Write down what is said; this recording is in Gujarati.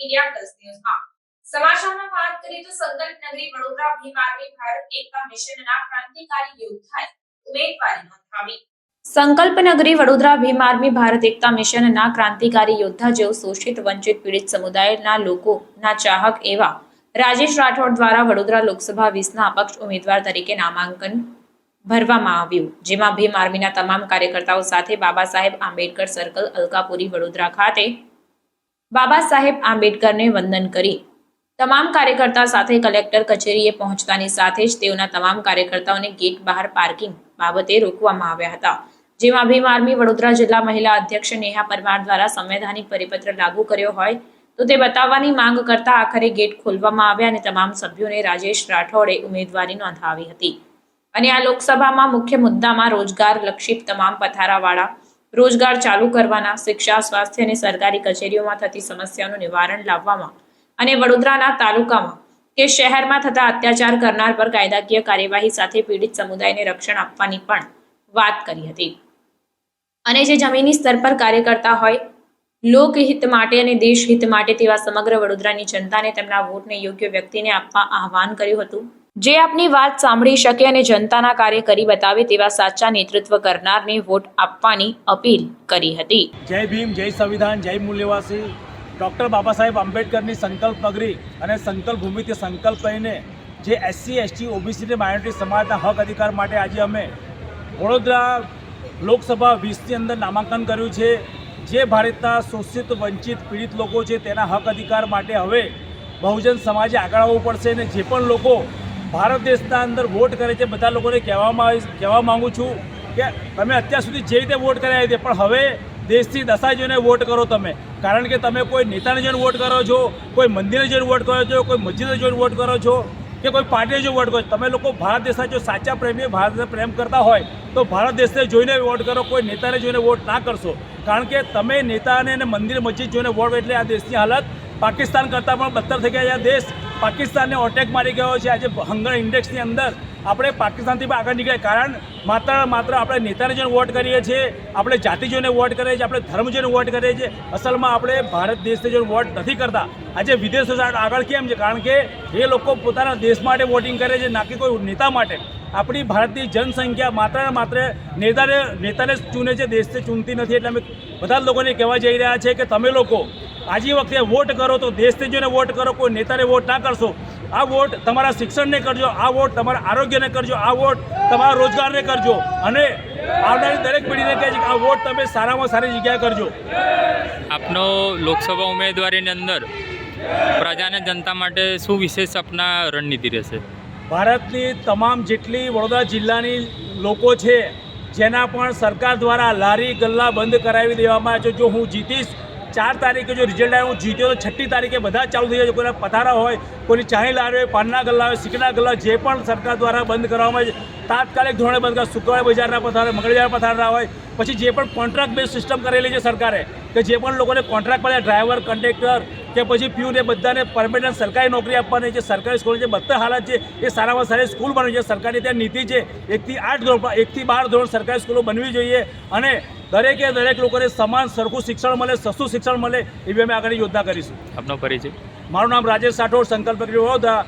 ઇન્ડિયા પ્લસ ન્યૂઝમાં સમાચારમાં વાત કરીએ તો સંકલ્પ નગરી વડોદરા, ભીમ આર્મી, ભારત એકતા મિશનના ક્રાંતિકારી યોદ્ધાએ ઉમેદવારી નોંધાવી. સંકલ્પ નગરી વડોદરા, ભીમ આર્મી, ભારત એકતા મિશનના ક્રાંતિકારી યોદ્ધા જેઓ શોષિત, વંચિત, પીડિત સમુદાયના લોકોના ચાહક એવા રાજેશ રાઠોડ દ્વારા વડોદરા લોકસભા વીસના અપક્ષ ઉમેદવાર તરીકે નામાંકન ભરવામાં આવ્યું, જેમાં ભીમ આર્મીના તમામ કાર્યકર્તાઓ સાથે બાબા સાહેબ આંબેડકર સર્કલ, અલકાપુરી, વડોદરા ખાતે બાબા સાહેબ આંબેડકરને વંદન કરી. તમામ કાર્યકર્તા સાથે કલેક્ટર કચેરીએ પહોંચતાની સાથે જ તેઓના તમામ કાર્યકર્તાઓને ગેટ બહાર પાર્કિંગ બાબતે રોકવામાં આવ્યા હતા. જેમાં ભીમ આર્મી વડોદરા જિલ્લા મહિલા અધ્યક્ષ નેહા પરમાર દ્વારા સંવૈધાનિક પરિપત્ર લાગુ કર્યો હોય તો તે બતાવવાની માંગ કરતા આખરે ગેટ ખોલવામાં આવ્યા અને તમામ સભ્યોને રાજેશ રાઠોડે ઉમેદવારી નોંધાવી હતી. અને આ લોકસભામાં મુખ્ય મુદ્દામાં રોજગાર લક્ષિત તમામ પથારાવાળા રોજગાર ચાલુ કરવાના, શિક્ષા, સ્વાસ્થ્ય અને સરકારી કચેરીઓમાં થતી સમસ્યાનું નિવારણ લાવવામાં અને વડોદરાના તાલુકામાં કે શહેરમાં થતા અત્યાચાર કરનાર પર કાયદાકીય કાર્યવાહી સાથે પીડિત સમુદાયને રક્ષણ આપવાની પણ વાત કરી હતી. અને જે જમીની સ્તર પર કાર્ય કરતા હોય લોકહિત માટે અને દેશહિત માટે તેવા સમગ્ર વડોદરાની જનતાને તેમના વોટને યોગ્ય વ્યક્તિને આપવા આહવાન કર્યું હતું. જે આપની વાત સાંભળી શકે અને જનતાના કાર્ય કરી બતાવે તેવા સાચા નેતૃત્વ કરનારને વોટ આપવાની અપીલ કરી હતી. જય ભીમ, જય સંવિધાન, જય મૂલ્યવાસી. ડૉક્ટર બાબા સાહેબ આંબેડકરની સંકલ્પ નગરી અને સંકલ્પ ભૂમિથી સંકલ્પ લઈને જે એસસી, એસટી, ઓબીસી અને માઇનોરિટી સમાજના હક અધિકાર માટે આજે અમે વડોદરા લોકસભા વીસની અંદર નામાંકન કર્યું છે. જે ભારતના શોષિત, વંચિત, પીડિત લોકો છે તેના હક અધિકાર માટે હવે બહુજન સમાજે આગળ આવવું પડશે અને જે પણ લોકો ભારત દેશના અંદર વોટ કરે છે બધા લોકોને કહેવામાં આવી- કહેવા માગું છું કે તમે અત્યાર સુધી જે રીતે વોટ કર્યા હતી પણ હવે દેશથી દશા જોઈને વોટ કરો તમે. કારણ કે તમે કોઈ નેતાને જોઈને વોટ કરો છો, કોઈ મંદિરે જોઈને વોટ કરો છો, કોઈ મસ્જિદને જોઈને વોટ કરો છો, કે કોઈ પાર્ટીને જો વોટ કરો તમે લોકો ભારત દેશના જો સાચા પ્રેમી ભારતને પ્રેમ કરતા હોય, તો ભારત દેશને જોઈને વોટ કરો, કોઈ નેતાને જોઈને વોટ ના કરશો. કારણ કે તમે નેતાને અને મંદિર, મસ્જિદ જોઈને વોટ એટલે આ દેશની હાલત પાકિસ્તાન કરતાં પણ બદતર થઈ ગયા દેશ પાકિસ્તાનને ઓટેક મારી ગયો છે. આજે હંગર ઇન્ડેક્સની અંદર આપણે પાકિસ્તાનથી પણ આગળ નીકળ્યા. કારણ માત્ર માત્ર આપણે નેતાને જોઈને વોટ કરીએ છીએ. આપણે જાતિ જોઈને વોટ કરીએ છીએ. આપણે ધર્મ જોઈને વોટ કરીએ છીએ. અસલમાં આપણે ભારત દેશને જોઈને વોટ નથી કરતા. આજે વિદેશો આગળ કેમ છે? કારણ કે એ લોકો પોતાના દેશ માટે વોટિંગ કરે છે, ના કે કોઈ નેતા માટે. આપણી ભારતની જનસંખ્યા માત્ર ને માત્ર નેતાને નેતાને ચૂને છે. દેશને ચૂનતી નથી. એટલે અમે બધા જ લોકોને કહેવા જઈ રહ્યા છે કે તમે લોકો આજે વખતે વોટ કરો તો દેશને વોટ કરો કોઈ નેતાને વોટ ના કરશો. આ વોટ તમારા શિક્ષણને કરજો આ વોટ તમારા આરોગ્યને કરજો આ વોટ તમારા રોજગારને કરજો. અને આવનારી દરેક પેઢીને કહે છે કે આ વોટ તમે સારામાં સારી જગ્યાએ કરજો. આપનો લોકસભા ઉમેદવારીની અંદર પ્રજાને જનતા માટે શું વિશેષ આપના રણનીતિ રહેશે? ભારતની તમામ જેટલી વડોદરા જિલ્લાની લોકો છે જેના પણ સરકાર દ્વારા લારી ગલ્લા બંધ કરાવી દેવામાં આવે છે. જો હું જીતીશ ચાર તારીખે જો રિઝલ્ટ આવે હું જીત્યો તો છઠ્ઠી તારીખે બધા ચાલુ થઈ જાય. કોઈના પથારા હોય, કોઈની ચાહી લાવે, પાનના ગલ્લા હોય સિકના ગલ્લા જે પણ સરકાર દ્વારા બંધ કરવામાં આવે તાત્કાલિક ધોરણે બંધ કરે શુક્રવાર બજારના પથારા, મંગળવાર પથારા હોય, પછી જે પણ કોન્ટ્રાક્ટ બેઝ સિસ્ટમ કરેલી છે સરકારે, કે જે પણ લોકોને કોન્ટ્રાક્ટ પર ડ્રાઈવર કંડક્ટર કે પછી પ્યુને બધાને પરમેનન્ટ સરકારી નોકરી આપવાની છે સરકારી સ્કૂલ જે બધા હાલત છે એ સારામાં સારી સ્કૂલ બનવી છે સરકારની ત્યાં નીતિ છે એકથી આઠ ધોરણ એકથી બાર ધોરણ સરકારી સ્કૂલો બનવી જોઈએ અને દરેકે દરેક લોકોને સમાન સરખું શિક્ષણ મળે સસ્તું શિક્ષણ મળે એવી અમે આગળ યોજના કરીશું. આપનો પરિચય. મારું નામ રાજેશ રાઠોડ સંકલ્પ વડોદરા.